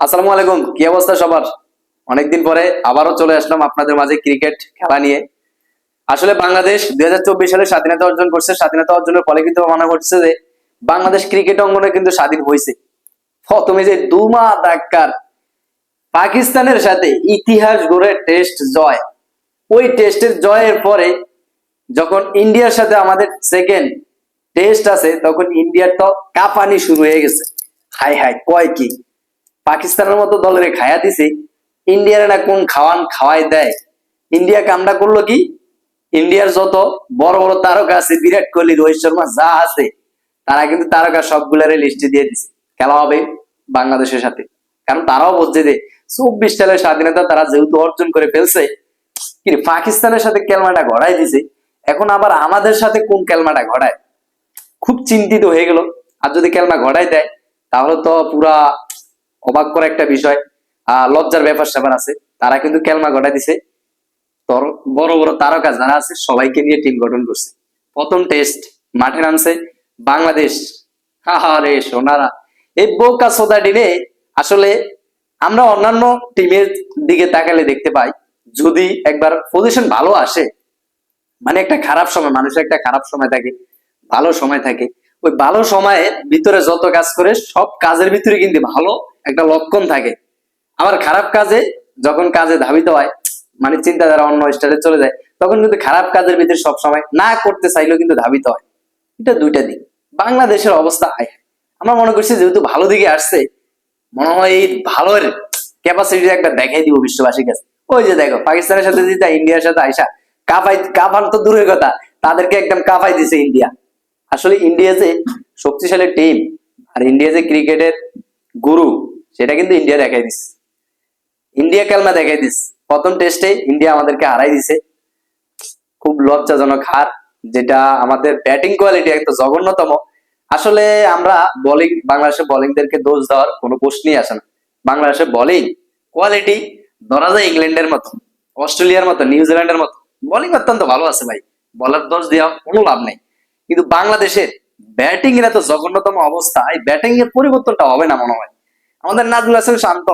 আসসালামু আলাইকুম, কি অবস্থা সবার? অনেকদিন পরে আবারও চলে আসলাম আপনাদের মাঝে ক্রিকেট খেলা নিয়ে। আসলে বাংলাদেশ দুই হাজার চব্বিশ সালে স্বাধীনতা অর্জন করছে, স্বাধীনতা অর্জনের ফলে কিন্তু মনে করছে যে বাংলাদেশ ক্রিকেট অঙ্গনে কিন্তু স্বাধীন হয়েছে। প্রথমে যে দুমা ডাক্কার পাকিস্তানের সাথে ইতিহাস গড়ে টেস্ট জয়। ওই টেস্টের জয়ের পরে যখন ইন্ডিয়ার সাথে আমাদের সেকেন্ড টেস্ট আছে, তখন ইন্ডিয়ার তো কাঁপানি শুরু হয়ে গেছে। হাই হাই কয় কি? পাকিস্তানের মতো দলের খায়া দিছে, ইন্ডিয়ার না কোন খাওয়ান খাওয়াই দেয়। ইন্ডিয়া কামটা করল কি? ইন্ডিয়ার যত বড় বড় তারকা আছে, বিরাট কোহলি, রোহিত শর্মা, যা আছে, তারা কিন্তু তারকা সবগুলার লিস্টে দিয়ে দিছে। খেলা হবে বাংলাদেশের সাথে। কারণ তারাও বলছে যে, চব্বিশ সালের স্বাধীনতা তারা যেহেতু অর্জন করে ফেলছে কিন্তু পাকিস্তানের সাথে কেলমাটা ঘড়াই দিছে, এখন আবার আমাদের সাথে কোন কেলমাটা ঘড়ায় খুব চিন্তিত হয়ে গেল। আর যদি খেলমা ঘড়াই দেয়, তাহলে তো পুরা অবাক করা একটা বিষয়। আহ, লজ্জার ব্যাপার স্যাপার আছে। তারা কিন্তু খেলমা ঘটাই দিছে। বড় বড় তারকা যারা আছে, সবাইকে নিয়ে টিম গঠন করছে। প্রথম টেস্ট মাঠে নামছে বাংলাদেশ। রে সোনারা। এই বোকা সোদা টিমে আসলে আমরা অন্যান্য টিমের দিকে তাকালে দেখতে পাই, যদি একবার পজিশন ভালো আসে মানে একটা খারাপ সময়, মানুষের একটা খারাপ সময় থাকে, ভালো সময় থাকে। ওই ভালো সময়ে ভিতরে যত কাজ করে, সব কাজের ভিতরে কিন্তু ভালো একটা লক্ষণ থাকে। আবার খারাপ কাজে যখন কাজে ধাবিত হয় মানে চিন্তাধারা অন্য স্টাইলে চলে যায়, তখন কিন্তু খারাপ কাজের ভিতরে সব সময় না করতে চাইলেও কিন্তু ধাবিত হয়। এটা দুইটা দিক। বাংলাদেশের অবস্থা আয় আমরা মনে করছি যেহেতু ভালো দিকে আসছে, মনে হয় এই ভালোর ক্যাপাসিটি একবার দেখাই দিব বিশ্ববাসীর কাছে। ওই যে দেখো, পাকিস্তানের সাথে জিতা, ইন্ডিয়ার সাথে আইসা কাপাই কাপান তো দূরের কথা, তাদেরকে একদম কাপাই দিছে ইন্ডিয়া। আসলে ইন্ডিয়া যে শক্তিশালী টিম আর ইন্ডিয়া যে ক্রিকেটের গুরু সেটা কিন্তু ইন্ডিয়া দেখাই দিচ্ছে ইন্ডিয়া খেলনা দেখাই দিস প্রথম টেস্টে ইন্ডিয়া আমাদেরকে হারাই দিছে। খুব লজ্জাজনক হার, যেটা আমাদের ব্যাটিং কোয়ালিটি একটা জঘন্যতম। আসলে আমরা বোলিং বাংলাদেশের বোলিংদেরকে দোষ দেওয়ার কোনো প্রশ্নই আসে না। বাংলাদেশের বোলিং কোয়ালিটি ধরা যায় ইংল্যান্ডের মতো, অস্ট্রেলিয়ার মতো নিউজিল্যান্ডের মতো। বোলিং অত্যন্ত ভালো আছে ভাই। বলার দোষ দেওয়া কোনো লাভ নেই। কিন্তু বাংলাদেশের ব্যাটিং এর এত জঘন্যতম অবস্থা, এই ব্যাটিং এর পরিবর্তনটা হবে না মনে হয়। আমাদের নাজমুল হাসান শান্ত।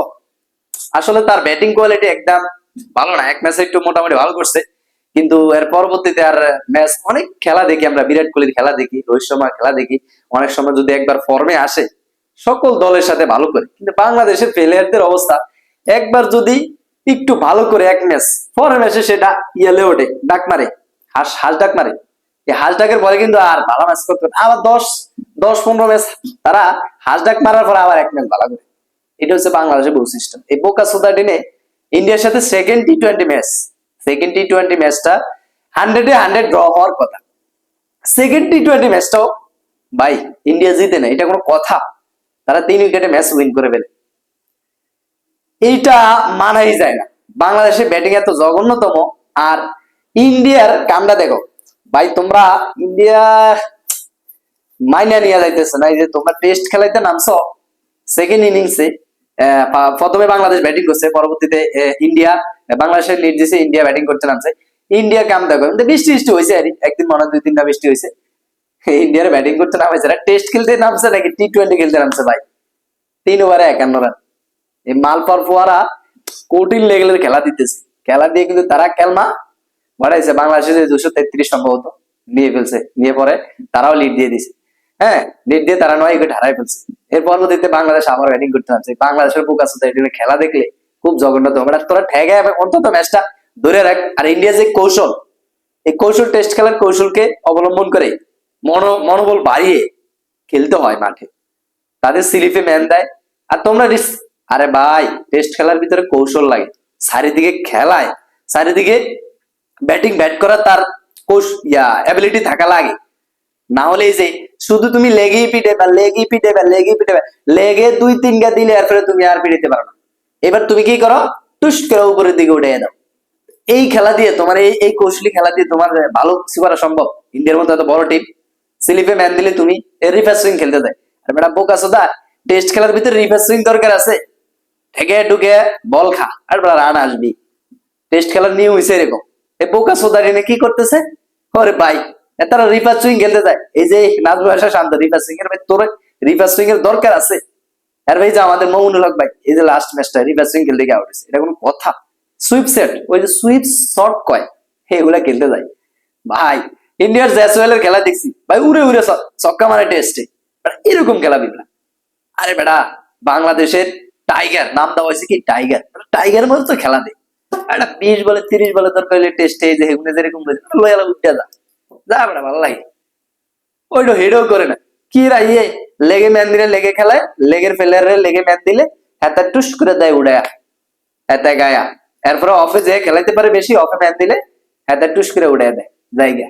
আসলে তার ব্যাটিং কোয়ালিটি একদম ভালো না। এক ম্যাচে একটু মোটামুটি ভালো করছে। কিন্তু এর পরবর্তীতে আর ম্যাচ অনেক খেলা দেখি আমরা। বিরাট কোহলির খেলা দেখি, রোহিত শর্মার খেলা দেখি। অনেক সময় যদি একবার ফর্মে আসে, সকল দলের সাথে ভালো করে। কিন্তু বাংলাদেশের প্লেয়ারদের অবস্থা, একবার যদি একটু ভালো করে এক ম্যাচ পরের ম্যাচে সেটা ইয়েলে ওঠে, ডাক মারে, হাঁস হাঁস ডাক মারে। এই হাঁস ডাকের পরে কিন্তু আর ভালো ম্যাচ করতে আবার দশ দশ, পনেরো ম্যাচ তারা হাঁস ডাক মারার পরে আবার এক ম্যাচ ভালো করে। এটা হচ্ছে বাংলাদেশের বৈশিষ্ট্য এই বোকা সুদাটিনে ইন্ডিয়ার সাথে second T twenty match second T twenty ম্যাচটা হান্ড্রেডে হান্ড্রেড ড্র হওয়ার কথা। সেকেন্ড টি টোয়েন্টি ম্যাচটাও ভাই ইন্ডিয়া জিতে না, এটা কোনো কথা। তারা তিন উইকেটে ম্যাচ উইন করে ফেলে। এইটা মানাই যায় না। বাংলাদেশের ব্যাটিং এত জঘন্যতম আর ইন্ডিয়ার কামটা দেখো। ভাই, তোমরা ইন্ডিয়া মাইনা নিয়ে যাইতেছে না, এই যে তোমরা টেস্ট খেলাইতে নামছো সেকেন্ড ইনিংসে প্রথমে বাংলাদেশ ব্যাটিং করছে, পরবর্তীতে ইন্ডিয়া বাংলাদেশের লিড দিছে, ইন্ডিয়া ব্যাটিং করতে নামছে। ইন্ডিয়া কাম দেখো বৃষ্টি বৃষ্টি হয়েছে আর একদিন মনে দুই তিনটা বৃষ্টি হয়েছে ইন্ডিয়ার ব্যাটিং করতে নামাইছে টেস্ট খেলতে নামছে নাকি টি টোয়েন্টি খেলতে নামছে ভাই? তিন ওভারে একান্ন রান এই মালপার ফোয়ারা কঠিন লেভেলের খেলা দিতেছে। খেলা দিয়ে কিন্তু তারা খেলমা, বাড়াইছে। বাংলাদেশে যে দুশো তেত্রিশ সম্ভবত, নিয়ে ফেলছে, নিয়ে পরে তারাও লিড দিয়ে দিছে। হ্যাঁ লিড দিয়ে তারা নয় উইকেট হারাই ফেলছে। এর পরবর্তীতে বাংলাদেশ আবার ব্যাটিং করতে নামছে বাংলাদেশের ফোকাস হতো খেলা দেখলে খুব জঘন্য হবে। তোরা ঠেগে অন্তত ম্যাচটা ধরে রাখ। আর ইন্ডিয়া যে কৌশল, এই কৌশল টেস্ট খেলার কৌশলকে অবলম্বন করে মনো, মনোবল বাড়িয়ে খেলতে হয় মাঠে। তাদের স্লিপে ম্যান দেয়। আর তোমরা আরে ভাই টেস্ট খেলার ভিতরে কৌশল লাগে। চারিদিকে খেলায়, চারিদিকে ব্যাটিং ব্যাট করার তার কোষ ইয়া অ্যাবিলিটি থাকা লাগে। না হলে এই যে, শুধু তুমি লেগেই পিটে বা লেগেই পিটে বা লেগেই পিটে লেগে দুই তিন গা দিলে এরপরে তুমি আর পিটাতে পারো না। এবার তুমি কি করো? টুস করে উপরের দিকে উঠে দাও। এই খেলা দিয়ে তোমার এই এই কৌশলী খেলা দিয়ে তোমার ভালো কিছু করা সম্ভব। ইন্ডিয়ার মতো এত বড় টিম স্লিপে ম্যান দিলে তুমি সুইং খেলতে দেয় আর ম্যাডাম বোকা সোদা টেস্ট খেলার ভিতরে সুইং দরকার আছে। ঠেকে ঢুকে বল খা, আর রান আসবি। টেস্ট খেলার নিয়ম হয়েছে এরকম। এই বোকা সোদা টেনে কি করতেছে? ওরে ভাই তারা রিভার্স সুইং খেলতে দেয় এই যে নাজমু আসা শান্ত রিভার্স সুইং এর ভাই তোর রিভার্স সুইং এর দরকার আছে। আর ভাই যে আমাদের মৌনুল হক ভাই, এই যে লাস্ট ম্যাচটা রিভার্স সুইং খেলতে গিয়ে আউট হয়েছে এটা কোনো কথা। সুইপ সেট ওই যে সুইপ শর্ট কয়, হে, এগুলা খেলতে যায়। ভাই ইন্ডিয়ার জ্যাসওয়েলের খেলা দেখছি। ভাই, উড়ে উড়ে ছক্কা মারে টেস্টে এরকম খেলা বিবলা আরে বেটা, বাংলাদেশের টাইগার নাম দেওয়া হয়েছে কি? টাইগার টাইগার মধ্যে তো খেলা নেই। একটা বিশ বলে, তিরিশ বলে কইলে টেস্টে যে হেগুনে যেরকম লয়ালা উঠে যা। যা বেটা ভালো ওইটা হেডও করে না। কি রাইয়ে লেগে ম্যান দিলে লেগে খেলায় লেগের ফেলারে লেগে ম্যান দিলে হাতে টুস করে দেয় উড়ায়া হাতে গায়া এরপরে অফে যে খেলাইতে পারে বেশি অফে ম্যান দিলে হাতে টুস করে উড়াইয়া দেয় জায়গা